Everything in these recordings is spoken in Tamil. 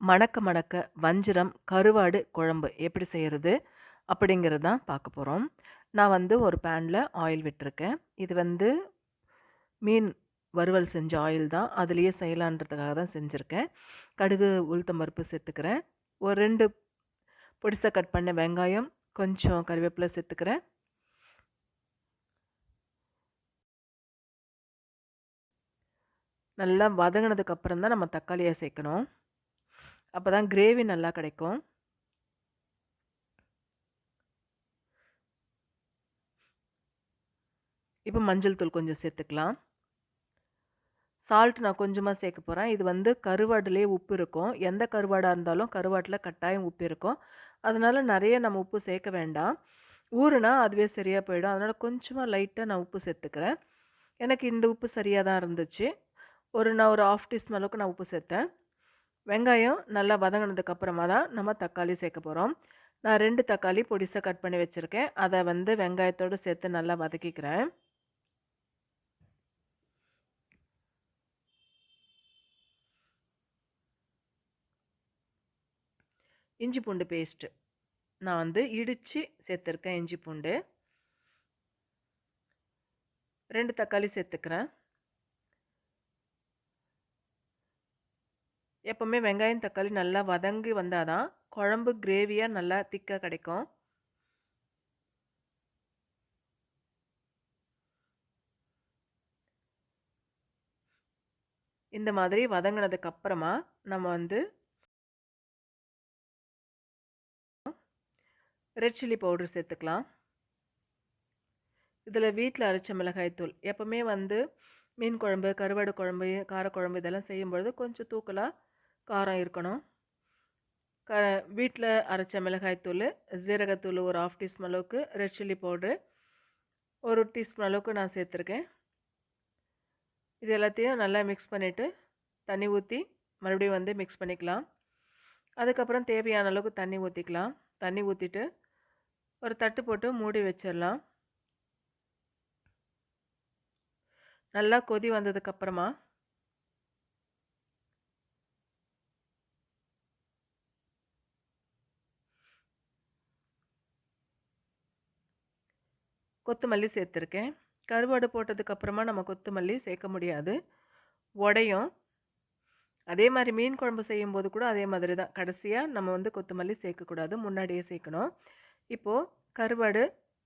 மணக்க மணக்க வஞ்சிரம் கருவாடு குழம்பு எப்படி செய்கிறது அப்படிங்கிறது தான் பார்க்க போகிறோம் நான் வந்து ஒரு பேனில் ஆயில் விட்டிருக்கேன். இது வந்து மீன் வறுவல் செஞ்ச ஆயில் தான். அதுலேயே செய்யலான்றதுக்காக தான் செஞ்சுருக்கேன். கடுகு உளுத்தம் பருப்பு சேர்த்துக்கிறேன். ஒரு ரெண்டு பொடிசாக கட் பண்ண வெங்காயம் கொஞ்சம் கருவேப்பிலை சேர்த்துக்கிறேன். நல்லா வதங்கினதுக்கப்புறம் தான் நம்ம தக்காளியை சேர்க்கணும். அப்போ தான் கிரேவி நல்லா கிடைக்கும். இப்போ மஞ்சள் தூள் கொஞ்சம் சேர்த்துக்கலாம். சால்ட் நான் கொஞ்சமாக சேர்க்க போகிறேன் இது வந்து கருவாடுலேயே உப்பு இருக்கும். எந்த கருவாடாக இருந்தாலும் கருவாட்டில் கட்டாயம் உப்பு இருக்கும். அதனால் நிறைய நம்ம உப்பு சேர்க்க வேண்டாம். ஊறுனா அதுவே சரியாக போயிடும். அதனால் கொஞ்சமாக லைட்டாக நான் உப்பு சேர்த்துக்கிறேன். எனக்கு இந்த உப்பு சரியாக தான் இருந்துச்சு. ஒரு நான் ஒரு ஆஃப் டீஸ்பூன் அளவுக்கு நான் உப்பு சேர்த்தேன். வெங்காயம் நல்லா வதங்கினதுக்கு அப்புறமா தான் நம்ம தக்காளி சேர்க்க போகிறோம் நான் ரெண்டு தக்காளி பொடிசாக கட் பண்ணி வச்சுருக்கேன். அதை வந்து வெங்காயத்தோடு சேர்த்து நல்லா வதக்கிக்கிறேன். இஞ்சி பூண்டு பேஸ்ட்டு நான் வந்து இடித்து சேர்த்துருக்கேன் இஞ்சி பூண்டு. ரெண்டு தக்காளி சேர்த்துக்கிறேன். எப்போவுமே வெங்காயம் தக்காளி நல்லா வதங்கி வந்தால் தான் குழம்பு கிரேவியாக நல்லா திக்காக கிடைக்கும். இந்த மாதிரி வதங்கினதுக்கு அப்புறமா நம்ம வந்து ரெட் சில்லி பவுடர் சேர்த்துக்கலாம். இதில் வீட்டில் அரைச்ச மிளகாய் தூள். எப்போவுமே வந்து மீன் குழம்பு கருவாடு குழம்பு காரக்குழம்பு இதெல்லாம் செய்யும்பொழுது கொஞ்சம் தூக்கலாக காரம் இருக்கணும். க வீட்டில் அரைச்ச மிளகாய்த்தூள் ஜீரகத்தூள் ஒரு ஆஃப் டீஸ்பூன் அளவுக்கு ரெட் சில்லி பவுட்ரு ஒரு டீஸ்பூன் அளவுக்கு நான் சேர்த்துருக்கேன். இது எல்லாத்தையும் நல்லா மிக்ஸ் பண்ணிவிட்டு தண்ணி ஊற்றி மறுபடியும் வந்து மிக்ஸ் பண்ணிக்கலாம். அதுக்கப்புறம் தேவையான அளவுக்கு தண்ணி ஊற்றிக்கலாம் தண்ணி ஊற்றிட்டு ஒரு தட்டு போட்டு மூடி வச்சிடலாம். நல்லா கொதி வந்ததுக்கப்புறமா கொத்தமல்லி சேர்த்துருக்கேன். கருவாடு போட்டதுக்கப்புறமா நம்ம கொத்தமல்லி சேர்க்க முடியாது. உடையும் அதே மாதிரி மீன் குழம்பு செய்யும்போது கூட அதே மாதிரி தான். கடைசியாக நம்ம வந்து கொத்தமல்லி சேர்க்கக்கூடாது. முன்னாடியே சேர்க்கணும். இப்போது கருவாடு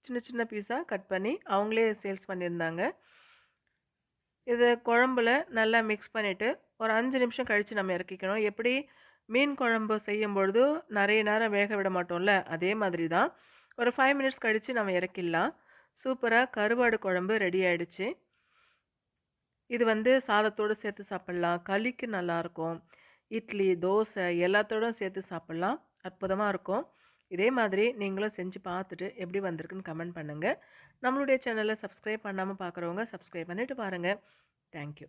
சின்ன சின்ன பீஸாக கட் பண்ணி அவங்களே சேல்ஸ் பண்ணியிருந்தாங்க. இது குழம்புல நல்லா மிக்ஸ் பண்ணிவிட்டு ஒரு அஞ்சு நிமிஷம் கழித்து நம்ம இறக்கிக்கணும். எப்படி மீன் குழம்பு செய்யும்பொழுது நிறைய நேரம் வேக விட மாட்டோம்ல? அதே மாதிரி தான். ஒரு ஃபைவ் மினிட்ஸ் கழித்து நம்ம இறக்கிடலாம். சூப்பராக கருவாடு குழம்பு ரெடி ஆயிடுச்சு. இது வந்து சாதத்தோடு சேர்த்து சாப்பிட்லாம். களிக்கு நல்லாயிருக்கும் இட்லி தோசை எல்லாத்தோடும் சேர்த்து சாப்பிட்லாம். அற்புதமாக இருக்கும். இதே மாதிரி நீங்களும் செஞ்சு பார்த்துட்டு எப்படி வந்திருக்குன்னு கமெண்ட் பண்ணுங்கள் நம்மளுடைய சேனலை சப்ஸ்கிரைப் பண்ணாமல் பார்க்குறவங்க சப்ஸ்கிரைப் பண்ணிவிட்டு பாருங்கள் தேங்க்யூ.